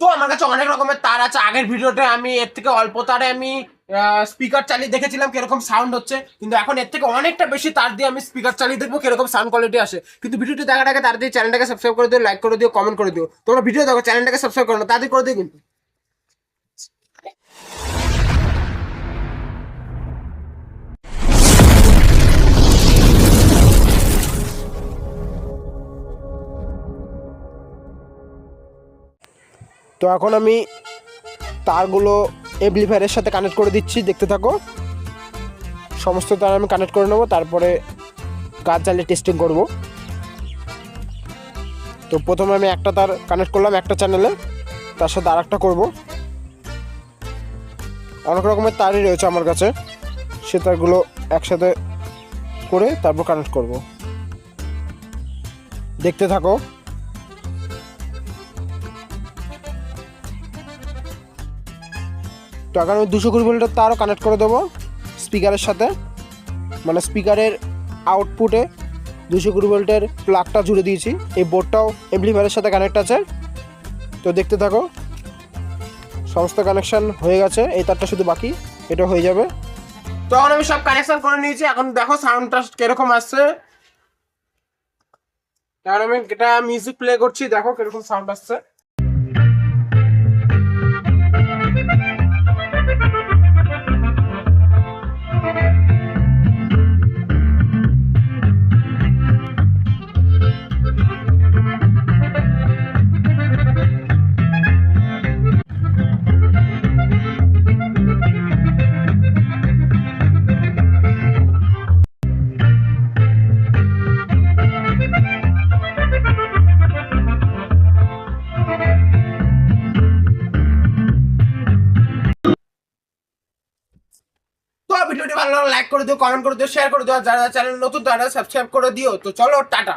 তো আমার কাছে অনেক রকমের তার আছে। আগের ভিডিওতে আমি এর থেকে অল্প তারে আমি স্পিকার চালিয়ে দেখেছিলাম কীরকম সাউন্ড হচ্ছে। কিন্তু এখন এর থেকে অনেকটা বেশি তার দিয়ে আমি স্পিকার চালিয়ে দেখব কীরকম সাউন্ড কোয়ালিটি আসে। কিন্তু ভিডিওটি দেখার আগে তার দিয়ে চ্যানেলটাকে সাবস্ক্রাইব করে দিও লাইক করে দিও কমেন্ট করে দিও। তোমরা ভিডিও দেখো চ্যানেলটাকে সাবস্ক্রাইব করো না তাদের করে দিও কিন্তু। তো এখন আমি তারগুলো এমপ্লিফায়ারের সাথে কানেক্ট করে দিচ্ছি, দেখতে থাকো। সমস্ত তার আমি কানেক্ট করে নেব, তারপরে কাজ চালিয়ে টেস্টিং করব। তো প্রথমে আমি একটা তার কানেক্ট করলাম একটা চ্যানেলে তার সাথে আর একটা করব। অনেক রকমের তারই রয়েছে আমার কাছে, সে তারগুলো একসাথে করে তারপর কানেক্ট করব। দেখতে থাকো। তো এখন আমি দুশো কুড়ি ভোল্টের তারও কানেক্ট করে দেবো স্পিকারের সাথে। মানে স্পিকারের আউটপুটে দুশো কুড়ি ভোল্টের প্লাগটা জুড়ে দিয়েছি। এই বোর্ডটাও এমপ্লিফায়ারের সাথে কানেক্ট আছে। তো দেখতে থাকো, সমস্ত কানেকশন হয়ে গেছে। এই তারটা শুধু বাকি, এটা হয়ে যাবে। তখন আমি সব কানেকশান করে নিয়েছি। এখন দেখো সাউন্ডটা কীরকম আসছে। এখন আমি এটা মিউজিক প্লে করছি। দেখো কীরকম সাউন্ড আসছে। ভিডিওটি ভালো লাইক করে দিও কমেন্ট করে দিও শেয়ার করে দিও যারা চ্যানেল নতুন তারা সাবস্ক্রাইব করে দিও। তো চলো, টাটা।